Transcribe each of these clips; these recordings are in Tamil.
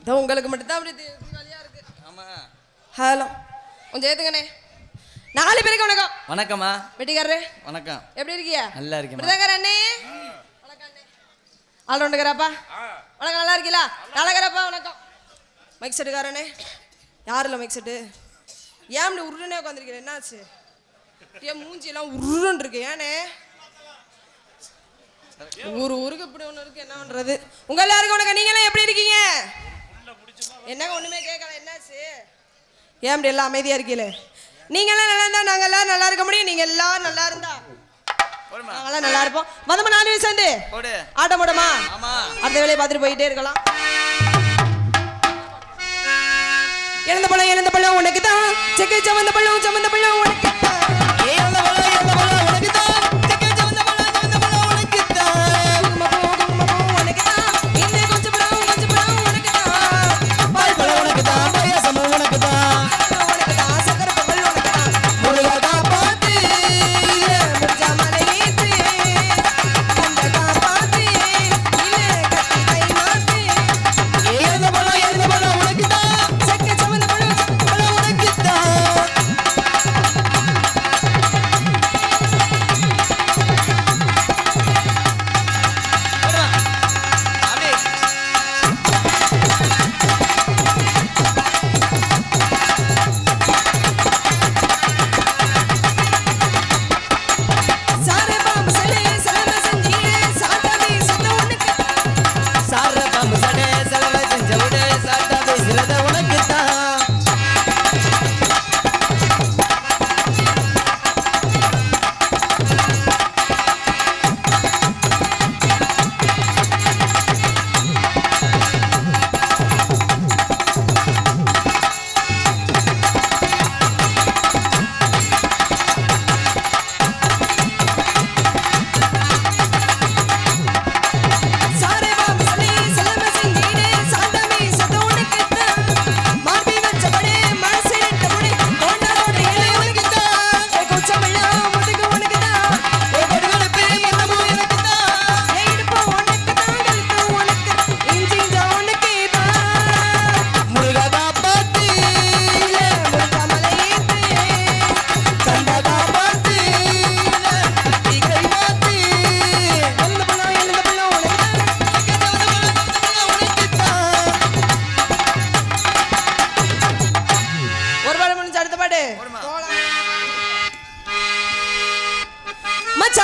இதோ உங்களுக்கு மட்டும்தான் அப்படி தி- தீபாவளியா இருக்கு. ஆமா. ஹலோ. கொஞ்சம் ஏத்துங்கண்ணே. நாலு பேருக்கு வணக்கம். வணக்கம்மா. வெட்டிக்காரரு. வணக்கம். எப்படி இருக்கியா? நல்லா இருக்கேம்மா. பிரதகர் அண்ணே வணக்கம் அண்ணே. ஆள் ஒன்றுக்கிறாப்பா வணக்கம் நல்லா இருக்கீங்களா? நல்லாக்கிறப்பா வணக்கம். மைக் செட்டுக்காரண்ணே யார் இல்லை மைக் செட்டு ஏன் இப்படி உருன்னே உட்காந்துருக்கிறேன் என்னாச்சு? ஏன் மூஞ்சி எல்லாம் உருன்னு இருக்கு ஏனே? ஊரு ஊருக்கு இப்படி ஒன்று இருக்கு. என்ன பண்றது? உங்க எல்லாருக்கும் உனக்கு நீங்களாம் எப்படி இருக்கீங்க? என்னங்க ஒண்ணுமே கேட்கல என்னாச்சு? ஏன் இப்படி எல்லாம் அமைதியா இருக்கீங்களே? நீங்க எல்லாம் நல்லா இருந்தா நாங்க எல்லாரும் நல்லா இருக்க முடியும். நீங்க எல்லாரும் நல்லா இருந்தா. நாங்களாம் நல்லா இருப்போம். மதமா நாலு சேர்ந்து? போடு. ஆட்டம் போடுமா? ஆமா. அடுத்த வேலையை பார்த்துட்டு போயிட்டே இருக்கலாம். இழந்த பழம் இழந்த பழம் உனக்கு தான் செக்கு சமந்த பழம்.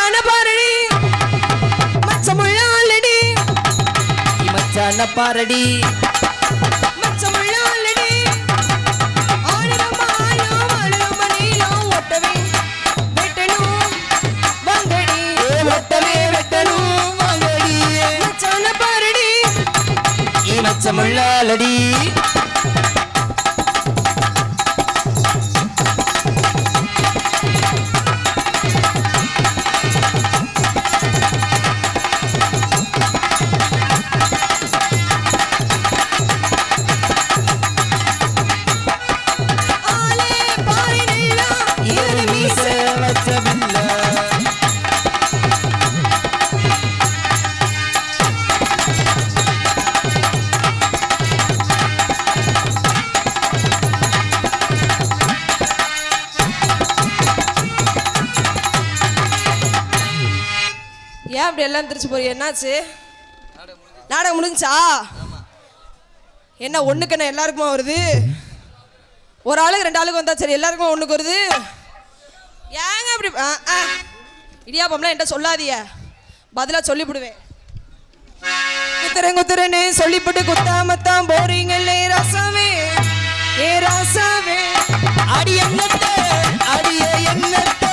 மச்சான பாருடி மச்சமுள்ள ஆல்ரெடி மச்சான பாரடி மச்சமுள்ள ஏன் அப்படி எல்லாம் திருச்சி போறீங்க? என்னாச்சு? நாடகம் முடிஞ்சா என்ன ஒண்ணுக்கு என்ன எல்லாருக்குமா வருது? ஒரு ஆளுக்கு ரெண்டு ஆளுக்கு வந்தா சரி எல்லாருக்குமா ஒண்ணுக்கு வருது? ஏங்க அப்படி ஆ, ஆ. இடியாப்பம்லாம் என்கிட்ட சொல்லாதிய பதிலா சொல்லிவிடுவேன் குத்துறேன் குத்துறேன்னு சொல்லிவிட்டு குத்தாமத்தான் போறீங்களே ரசமே ஏ ரசமே அடி என்னத்தை அடிய என்னத்தை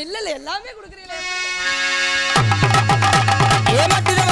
இல்ல இல்ல எல்லாமே கொடுக்குறீங்களே? ஏமாத்திதான்